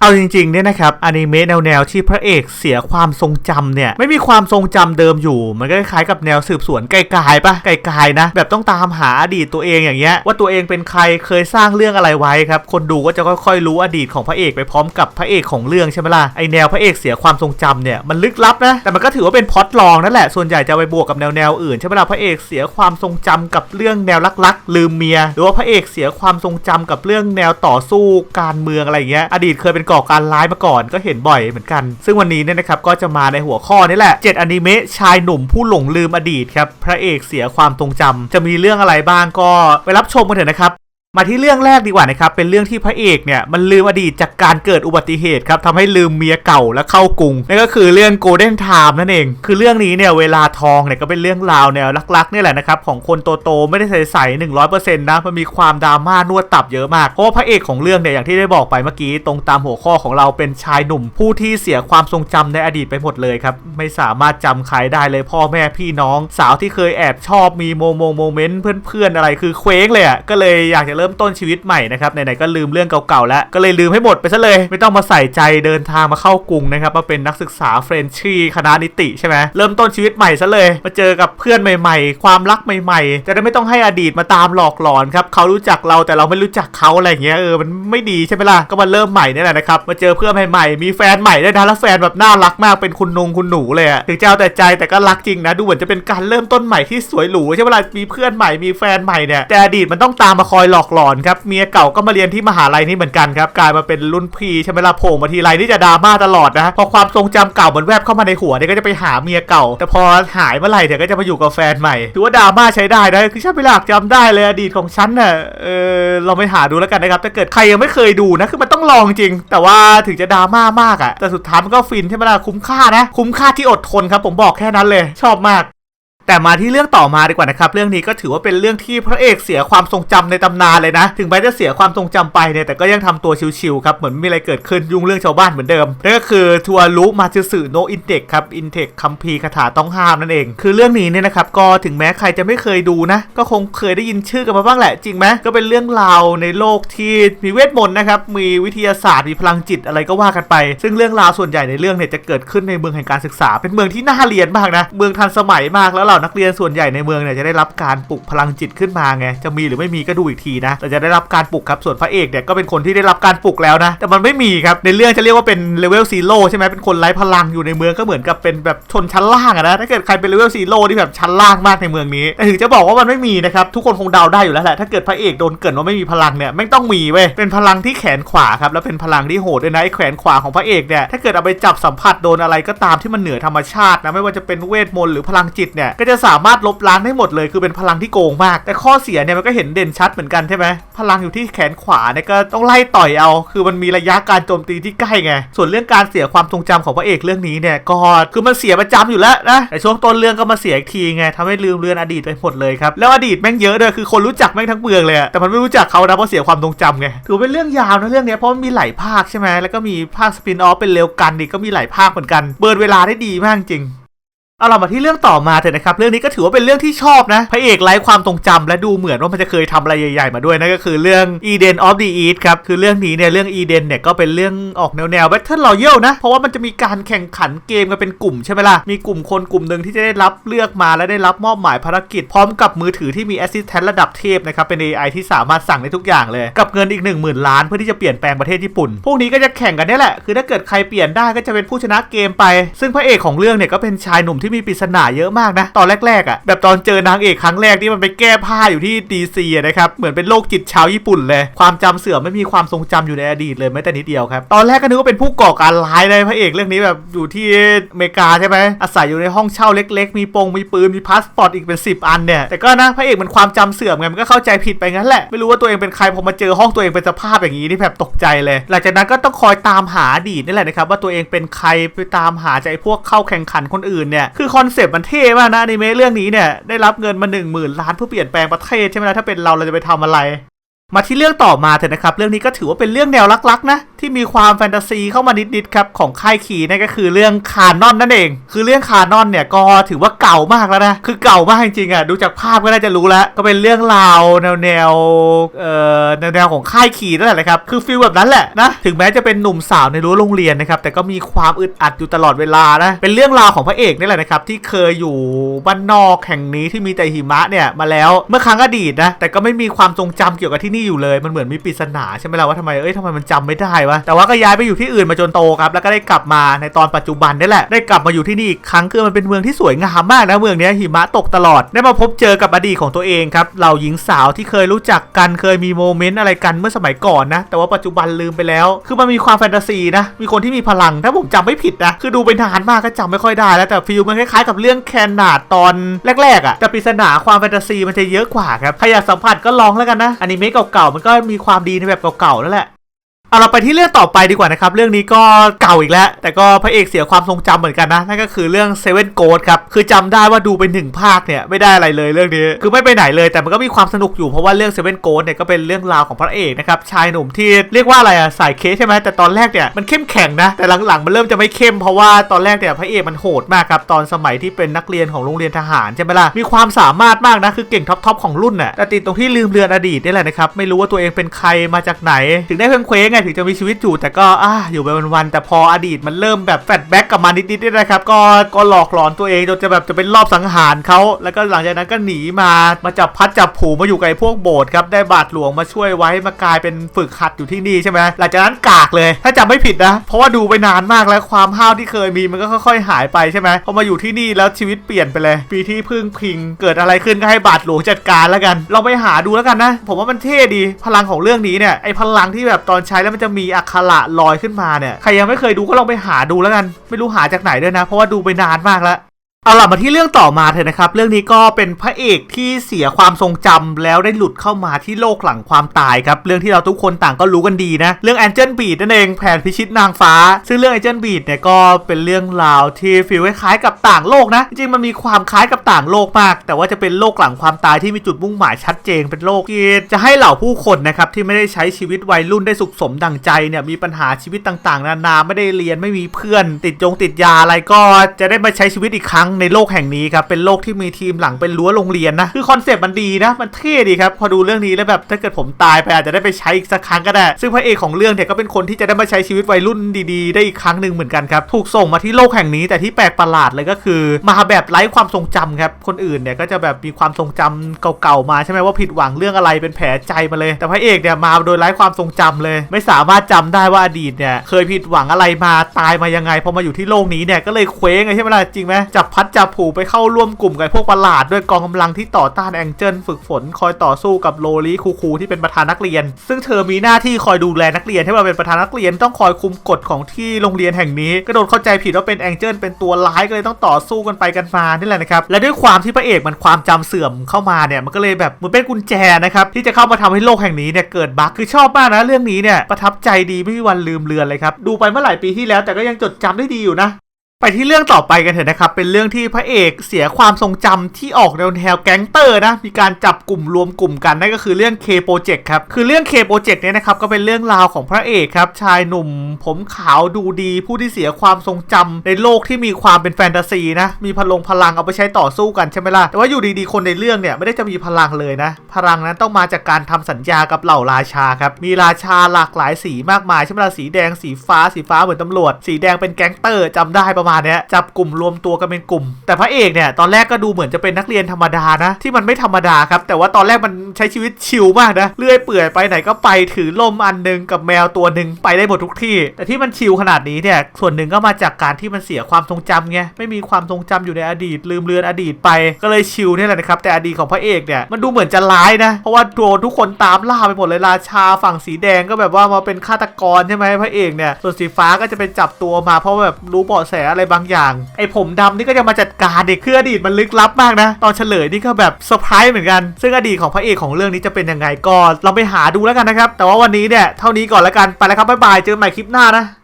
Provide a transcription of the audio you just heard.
เอาจริงๆเนี่ยนะครับอนิเมะแนวๆที่พระเอกเสียความทรงจำเนี่ยไม่มีความทรงจำเดิมอยู่ มันก็คล้ายกับแนวสืบสวนไกลๆปะไกลๆนะ แบบต้องตามหาอดีตตัวเองอย่างเงี้ยว่าตัวเองเป็นใครเคยสร้างเรื่องอะไรไว้ครับคนดูก็จะค่อยๆรู้อดีตของพระเอกไปพร้อมกับพระเอกของเรื่องใช่ไหมล่ะไอแนวพระเอกเสียความทรงจำเนี่ยมันลึกลับนะแต่มันก็ถือว่าเป็นพล็อตรองนั่นแหละส่วนใหญ่จะไปบวกกับแนวๆอื่นใช่ไหมล่ะพระเอกเสียความทรงจำกับเรื่องแนวลักๆลืมเมีย หรือว่าพระเอกเสียความทรงจำกับเรื่องแนวต่อสู้การเมืองอะไรเงี้ยอดีตเคยเป็นก่อการร้ายมาก่อนก็เห็นบ่อยเหมือนกัน ซึ่งวันนี้เนี่ยนะครับก็จะมาในหัวข้อนี่แหละ7อนิเมะชายหนุ่มผู้หลงลืมอดีตครับพระเอกเสียความทรงจำจะมีเรื่องอะไรบ้างก็ไปรับชมกันเถอะนะครับ มาที่เรื่องแรกดีกว่านะครับ เป็นเรื่องที่พระเอกเนี่ยมันลืมอดีตจากการเกิดอุบัติเหตุครับทำให้ลืมเมียเก่าและเข้ากรุงนั่นก็คือเรื่อง Golden Time นั่นเอง คือเรื่องนี้เนี่ยเวลาทองเนี่ยก็เป็นเรื่องราวแนวลักๆนี่แหละนะครับของคนโตๆไม่ได้ใสๆหนึ่งร้อยเปอร์เซ็นต์นะมันมีความดราม่านวดตับเยอะมาก เพราะว่าพระเอกของเรื่องเนี่ยอย่างที่ได้บอกไปเมื่อกี้ตรงตามหัวข้อของเราเป็นชายหนุ่ม ผู้ที่เสียความทรงจำในอดีตไปหมดเลยครับไม่สามารถจำใครได้เลยพ่อแม่พี่น้อง สาวที่เคยแอบชอบมีโมโมโมเมนต์เพื่อนๆอะไรคือเคว้งเลยอะก็เลยอยากจะเริ่มต้นชีวิตใหม่นะครับไหนๆก็ลืมเรื่องเก่าๆแล้วก็เลยลืมให้หมดไปซะเลย ไม่ต้องมาใส่ใจเดินทางมาเข้ากรุงนะครับมาเป็นนักศึกษาเฟรนชีคณะนิติใช่ไหมเริ่มต้นชีวิตใหม่ซะเลยมาเจอกับเพื่อนใหม่ ๆ ความรักใหม่ ๆ จะได้ไม่ต้องให้อดีตมาตามหลอกหลอนครับเขารู้จักเราแต่เราไม่รู้จักเขาอะไรอย่างเงี้ยเออมันไม่ดีใช่ไหมล่ะก็มาเริ่มใหม่นี่แหละนะครับมาเจอเพื่อนใหม่ๆมีแฟนใหม่ด้วยนะแล้วแฟนแบบน่ารักมากเป็นคุณนงคุณหนูเลยอะถึงจะเอาแต่ใจแต่ก็รักจริงนะดูเหมือนจะเป็นการเริ่มต้นใหม่ที่สวยหรูใช่ไหมล่ะมีเพื่อนใหม่มีแฟนใหม่เนี่ยแต่อดีตมันต้องตามมาคอยหลอกหลอนครับเมียเก่าก็มาเรียนที่มหาลัยนี่เหมือนกันครับกลายมาเป็นรุ่นพี่ใช่ไหมล่ะโผล่มาทีไรนี่จะดราม่าตลอดนะพอความทรงจำเก่ามันแวบเข้ามาในหัวเนี่ยก็จะไปหาเมียเก่า แต่พอหายเมื่อไหร่เดี๋ยวก็จะมาอยู่กับแฟนใหม่ถือว่าดราม่าใช้ได้นะคือฉันไม่หลักจำได้เลยอดีตของฉันน่ะเออเราไปหาดูแล้วกันนะครับถ้าเกิดใครยังไม่เคยดูนะคือมันต้องลองจริง แต่ว่าถึงจะดราม่ามากอะแต่สุดท้ายมันก็ฟินใช่ไหมล่ะคุ้มค่านะ คุ้มค่าที่อดทนครับ ผมบอกแค่นั้นเลย ชอบมาก แต่มาที่เรื่องต่อมาดีกว่านะครับ เรื่องนี้ก็ถือว่าเป็นเรื่องที่พระเอกเสียความทรงจำในตำนานเลยนะ ถึงแม้จะเสียความทรงจำไปเนี่ยแต่ก็ยังทำตัวชิวๆครับเหมือนไม่มีอะไรเกิดขึ้นยุ่งเรื่องชาวบ้านเหมือนเดิมนั่นก็คือทัวรุมาจิสึโนอินเทคครับอินเทคคัมภีร์คาถาต้องห้ามนั่นเอง คือเรื่องนี้เนี่ยนะครับก็ถึงแม้ใครจะไม่เคยดูนะก็คงเคยได้ยินชื่อกันมาบ้างแหละ จริงไหมก็เป็นเรื่องราวในโลกที่มีเวทมนต์นะครับมีวิทยาศาสตร์มีพลังจิตอะไรก็ว่ากันไป ซึ่งเรื่องราวส่วนใหญ่ในเรื่องเนี่ยจะเกิดขึ้นในเมืองแห่งการศึกษา เป็นเมืองที่น่าเรียนมากนะเมืองทันสมัยมากแล้วเหล่านักเรียนส่วนใหญ่ในเมืองเนี่ยจะได้รับการปลุกพลังจิตขึ้นมาไงจะมีหรือไม่มีก็ดูอีกทีนะแต่จะได้รับการปลุกครับส่วนพระเอกเนี่ยก็เป็นคนที่ได้รับการปลุกแล้วนะ แต่มันไม่มีครับในเรื่องจะเรียกว่าเป็นเลเวลซีโร่ใช่ไหมเป็นคนไร้พลังอยู่ในเมืองก็เหมือนกับเป็นแบบชนชั้นล่างอะนะถ้าเกิดใครเป็นเลเวลซีโร่ที่แบบชั้นล่างมากในเมืองนี้แต่ถึงจะบอกว่ามันไม่มีนะครับทุกคนคงเดาได้อยู่แล้วแหละถ้าเกิดพระเอกโดนเกินว่าไม่มีพลังเนี่ยไม่ต้องมีเว้ยเป็นพลังที่แขนขวาครับแล้วเป็นพลังที่โหดด้วยนะไอ้แขนขวาของพระเอกเนี่ยถ้าเกิดเอาไปจับสัมผัสโดนอะไรก็ตามที่มันเหนือธรรมชาตินะไม่ว่าจะเป็นเวทมนต์หรือพลังจิตเนี่ยก็จะสามารถลบล้างได้หมดเลย คือเป็นพลังที่โกงมาก แต่ข้อเสียเนี่ยมันก็เห็นเด่นชัดเหมือนกันใช่ไหมพลังอยู่ที่แขนขวาเนี่ยก็ต้องไล่ต่อยเอา คือมันมีระยะการโจมตีที่ใกล้ไง ส่วนเรื่องการเสียความทรงจำของพระเอกเรื่องนี้เนี่ยก็คือมันเสียประจำอยู่แล้วนะแต่ช่วงต้นเรื่องก็มาเสียอีกทีไงทำให้ลืมเลือนอดีตไปหมดเลยครับแล้วอดีตแม่งเยอะด้วยคือคนรู้จักแม่งทั้งเมืองเลยแต่มันไม่รู้จักเขานะเพราะเสียความทรงจำไงถือเป็นเรื่องยาวนะเรื่องเนี้ยเพราะมันมีหลายภาคใช่ไหมแล้วก็มีภาคสปินออฟเป็นเร็วกันอีกก็มีหลายภาคเหมือนกันเบิร์นเวลาได้ดีมากจริง เอาเรามาที่เรื่องต่อมาเถอะนะครับ เรื่องนี้ก็ถือว่าเป็นเรื่องที่ชอบนะพระเอกไร้ความทรงจำและดูเหมือนว่ามันจะเคยทำอะไรใหญ่ๆมาด้วยนั่นก็คือเรื่อง Eden of the East ครับ คือเรื่องนี้เนี่ยเรื่อง Eden เนี่ยก็เป็นเรื่องออกแนวแนว Battle Royale นะ เพราะว่ามันจะมีการแข่งขันเกมกันเป็นกลุ่มใช่ไหมล่ะ มีกลุ่มคนกลุ่มหนึ่งที่จะได้รับเลือกมาและได้รับมอบหมายภารกิจ พร้อมกับมือถือที่มี Assistant ระดับเทพนะครับเป็น AI ที่สามารถสั่งได้ทุกอย่างเลย กับเงินอีก 1 0,000 ล้านเพื่อที่จะเปลี่ยนแปลงประเทศญี่ปุ่น พวกนี้ก็จะแข่งกันนี่แหละคือถ้าเกิดใครเปลี่ยนได้ก็จะเป็นผู้ชนะเกมไป ซึ่งพระเอกของเรื่องเนี่ยก็เป็นชายหนุ่มที่มีปริศนาเยอะมากนะ ตอนแรกๆอะแบบตอนเจอนางเอกครั้งแรกที่มันไปแก้ผ้าอยู่ที่ดีซีนะครับเหมือนเป็นโรคจิตชาวญี่ปุ่นเลย ความจำเสื่อมไม่มีความทรงจำอยู่ในอดีตเลยแม้แต่นิดเดียวครับตอนแรกก็นึกว่าเป็นผู้ก่อการร้ายเลยพระเอกเรื่องนี้แบบอยู่ที่อเมริกาใช่ไหมอาศัยอยู่ในห้องเช่าเล็ก ๆ มีปงมีปืนมีพาสปอร์ตอีกเป็น 10 อันเนี่ยแต่ก็นะพระเอกมันความจำเสื่อมไงมันก็เข้าใจผิดไปงั้นแหละไม่รู้ว่าตัวเองเป็นใครพอมาเจอห้องตัวเองเป็นสภาพอย่างนี้นี่แบบตกใจเลย หลังจากนั้นก็ต้องคอยตามหาอดีตนี่แหละนะครับว่าตัวเองเป็นใครไปตามหาใจพวกเข้าแข่งขันคนอื่นเนี่ยคือคอนเซปต์มันเท่มากนะในเมะเรื่องนี้เนี่ยได้รับเงินมาหนึ่งหมื่นล้านเพื่อเปลี่ยนแปลงประเทศใช่ไหมล่ะถ้าเป็นเราเราจะไปทำอะไร มาที่เรื่องต่อมาเถอะนะครับ เรื่องนี้ก็ถือว่าเป็นเรื่องแนวลักๆ นะ ที่มีความแฟนตาซีเข้ามานิดๆครับของค่ายขี่นั่นก็คือเรื่องคานอนนั่นเอง คือเรื่องคานอนเนี่ยก็ถือว่าเก่ามากแล้วนะ คือเก่ามากจริงๆอะดูจากภาพก็น่าจะรู้แล้ว ก็เป็นเรื่องราวแนวแนวเอ่อแนวแนวของค่ายขี่นั่นแหละครับคือฟีลแบบนั้นแหละนะถึงแม้จะเป็นหนุ่มสาวในรั้วโรงเรียนนะครับแต่ก็มีความอึดอัดอยู่ตลอดเวลานะเป็นเรื่องราวของพระเอกนี่แหละนะครับที่เคยอยู่บ้านนอกแห่งนี้ที่มีแต่หิมะเนี่ยมาแล้วเมื่อครั้งอดีตนะแต่ก็ไม่มีความทรงจำเกี่ยวกับที่นี่อยู่เลยมันเหมือนมีปริศนาใช่ไหมล่ะว่าทำไมเอ้ยทำไมมันจำไม่ได้วะแต่ว่าก็ย้ายไปอยู่ที่อื่นมาจนโตครับแล้วก็ได้กลับมาในตอนปัจจุบันนี่แหละได้กลับมาอยู่ที่นี่อีกครั้งคือมันเป็นเมืองที่สวยงามมากนะเมืองนี้หิมะตกตลอดได้มาพบเจอกับอดีตของตัวเองครับเหล่าหญิงสาวที่เคยรู้จักกันเคยมีโมเมนต์อะไรกันเมื่อสมัยก่อนนะแต่ว่าปัจจุบันลืมไปแล้ว คือมันมีความแฟนตาซีนะมีคนที่มีพลังถ้าผมจำไม่ผิดนะคือดูไปนานมากก็จำไม่ค่อยได้แล้วแต่ฟีลมันคล้ายๆกับเรื่องแคนนาดตอนแรกๆอะ่ะแต่ปริศนาความแฟนตาซีมันจะเยอะกว่าครับใครอยากสัมผัสก็ลองแล้วกันนะอนิเมะเก่าๆมันก็มีความดีในแบบเก่าๆนั่นแหละ เอาเราไปที่เรื่องต่อไปดีกว่านะครับ เรื่องนี้ก็เก่าอีกแล้ว แต่ก็พระเอกเสียความทรงจำเหมือนกันนะ นั่นก็คือเรื่องเซเว่นโกดครับ คือจำได้ว่าดูไปหนึ่งภาคเนี่ย ไม่ได้อะไรเลยเรื่องนี้ คือไม่ไปไหนเลย แต่มันก็มีความสนุกอยู่เพราะว่าเรื่องเซเว่นโกดเนี่ยก็เป็นเรื่องราวของพระเอกนะครับ ชายหนุ่มที่เรียกว่าอะไรอะสายเคสใช่ไหมแต่ตอนแรกเนี่ยมันเข้มแข็งนะ แต่หลังๆมันเริ่มจะไม่เข้มเพราะว่าตอนแรกเนี่ยพระเอกมันโหดมากครับ ตอนสมัยที่เป็นนักเรียนของโรงเรียนทหารใช่ไหมล่ะ มีความสามารถมากนะ คือเก่งท็อปๆของรุ่นน่ะ แต่ติดตรงที่ลืมเลือนอดีตนี่แหละนะครับ ไม่รู้ว่าตัวเองเป็นใครมาจากไหน ถึงได้เพ่งเคว้งไงถึงจะมีชีวิตอยู่แต่ก็อะอยู่ไปวันๆแต่พออดีตมันเริ่มแบบแฟลชแบ็กกลับมานิดๆนี่นะครับก็ก็หลอกหลอนตัวเองจนจะแบบจะเป็นรอบสังหารเขาแล้วก็หลังจากนั้นก็หนีมามาจับพัดจับผูมาอยู่กับไอ้พวกโบสถ์ครับได้บาทหลวงมาช่วยไว้มากลายเป็นฝึกหัดอยู่ที่นี่ใช่ไหมหลังจากนั้นกากเลย ถ้าจำไม่ผิดนะ เพราะว่าดูไปนานมากแล้วความห้าวที่เคยมีมันก็ค่อยๆหายไปใช่ไหมพอมาอยู่ที่นี่แล้วชีวิตเปลี่ยนไปเลยปีที่พึ่งพิง เกิดอะไรขึ้นก็ให้บาทหลวงจัดการแล้วกันลองไปหาดูแล้วกันนะ ผมว่ามันเท่ดีพลังของเรื่องนี้เนี่ยไอพลังที่แบบตอนใช้แล้วมันจะมีอักขระลอยขึ้นมาเนี่ยใครยังไม่เคยดูก็ลองไปหาดูแล้วกัน ไม่รู้หาจากไหนด้วยนะ เพราะว่าดูไปนานมากแล้ว เอาล่ะมาที่เรื่องต่อมาเถอะนะครับ เรื่องนี้ก็เป็นพระเอกที่เสียความทรงจำแล้วได้หลุดเข้ามาที่โลกหลังความตายครับ เรื่องที่เราทุกคนต่างก็รู้กันดีนะ เรื่อง Angel Beat นั่นเองแผนพิชิตนางฟ้า ซึ่งเรื่อง Angel Beat เนี่ยก็เป็นเรื่องราวที่ฟีลคล้ายๆกับต่างโลกนะ จริงมันมีความคล้ายกับต่างโลกมาก แต่ว่าจะเป็นโลกหลังความตายที่มีจุดมุ่งหมายชัดเจนเป็นโลกที่จะให้เหล่าผู้คนนะครับที่ไม่ได้ใช้ชีวิตวัยรุ่นได้สุขสมดังใจเนี่ยมีปัญหาชีวิตต่างๆ นานาไม่ได้เรียนไม่มีเพื่อน ติดจงติดยาอะไรก็จะได้มาใช้ชีวิตอีกครั้งในโลกแห่งนี้ครับเป็นโลกที่มีทีมหลังเป็นรั้วโรงเรียนนะคือคอนเซปต์มันดีนะมันเท่ดีครับพอดูเรื่องนี้แล้วแบบถ้าเกิดผมตายไปอาจจะได้ไปใช้อีกสักครั้งก็ได้ ซึ่งพระเอกของเรื่องเนี่ยก็เป็นคนที่จะได้มาใช้ชีวิตวัยรุ่นดีๆ ได้อีกครั้งหนึ่งเหมือนกันครับถูกส่งมาที่โลกแห่งนี้แต่ที่แปลกประหลาดเลยก็คือ มาแบบไร้ความทรงจำครับคนอื่นเนี่ยก็จะแบบมีความทรงจำเก่าๆมาใช่ไหมว่าผิดหวังเรื่องอะไรเป็นแผลใจมาเลย แต่พระเอกเนี่ยมาโดยไร้ความทรงจำเลย ไม่สามารถจำได้ว่าอดีตเนี่ยเคยผิดหวังอะไรมาตายมายังไงพอมาอยู่ที่โลกนี้เนี่ยก็เลยเคว้งไงใช่ไหมล่ะจริงไหมจับพัดจับผูไปเข้าร่วมกลุ่มกับพวกประหลาดด้วยกองกำลังที่ต่อต้านแองเจิลฝึกฝนคอยต่อสู้กับโลลีคูคูที่เป็นประธานนักเรียน ซึ่งเธอมีหน้าที่คอยดูแลนักเรียนให้มาเป็นประธานนักเรียนต้องคอยคุมกฎของที่โรงเรียนแห่งนี้ก็โดนเข้าใจผิดว่าเป็นแองเจิลเป็นตัวร้ายก็เลยต้องต่อสู้กันไปกันมานี่แหละนะครับและด้วยความที่พระเอกมันความจำเสื่อมเข้ามาเนี่ยมันก็เลยแบบเหมันเป็นกุญแจนะครับที่จะเข้ามาทำให้โลกแห่งนี้เนี่ยเกิดบั๊กคือชอบมากนะเรื่องนี้เนี่ยประทับใจดีไม่มีวันลืมเลือนเลยครับดูไปเมื่อหลายปีที่แล้วแต่ก็ยังจดจำได้ดีอยู่นะ ไปที่เรื่องต่อไปกันเถอะนะครับ เป็นเรื่องที่พระเอกเสียความทรงจำที่ออกแนวแนวแก๊งเตอร์นะ มีการจับกลุ่มรวมกลุ่มกันนั่นก็คือเรื่อง K Project ครับ คือเรื่อง K Project เนี่ยนะครับก็เป็นเรื่องราวของพระเอกครับ ชายหนุ่ม ผมขาวดูดี ผู้ที่เสียความทรงจำในโลกที่มีความเป็นแฟนตาซีนะ มีพลังพลังเอาไปใช้ต่อสู้กันใช่ไหมล่ะ แต่ว่าอยู่ดีๆคนในเรื่องเนี่ยไม่ได้จะมีพลังเลยนะ พลังนั้นต้องมาจากการทำสัญญากับเหล่าราชาครับ มีราชาหลากหลายสีมากมายใช่ไหมล่ะ สีแดง สีฟ้า สีฟ้าเหมือนตำรวจ สีแดงเป็นแก๊งเตอร์จำได้ประมาณเนี้ยจับกลุ่มรวมตัวกันเป็นกลุ่ม แต่พระเอกเนี่ยตอนแรกก็ดูเหมือนจะเป็นนักเรียนธรรมดานะ ที่มันไม่ธรรมดาครับ แต่ว่าตอนแรกมันใช้ชีวิตชิลมากนะเลื่อยเปื่อยไปไหนก็ไปถือล่มอันหนึงกับแมวตัวหนึ่งไปได้หมดทุกที่ แต่ที่มันชิลขนาดนี้เนี่ยส่วนหนึ่งก็มาจากการที่มันเสียความทรงจำไงไม่มีความทรงจำอยู่ในอดีต ลืมเลือนอดีตไปก็เลยชิลเนี่ยแหละนะครับแต่อดีตของพระเอกเนี่ยมันดูเหมือนจะร้ายนะเพราะว่าโดนทุกคนตามล่าไปหมดเลยราชาฝั่งสีแดงก็แบบว่ามาเป็นฆาตกรใช่ไหมพระเอกเนี่ยส่วนสีฟ้าก็จะเป็นจับตัวมาเพราะแบบรู้เบาะแสอะไรบางอย่าง ไอ้ผมดำนี่ก็จะมาจัดการเด็กคืออดีตมันลึกลับมากนะ ตอนเฉลยนี่ก็แบบเซอร์ไพรส์เหมือนกัน ซึ่งอดีตของพระเอกของเรื่องนี้จะเป็นยังไงก็เราไปหาดูแล้วกันนะครับ แต่ว่าวันนี้เนี่ยเท่านี้ก่อนแล้วกันไปแล้วครับบ๊ายบายเจอกันใหม่คลิปหน้านะ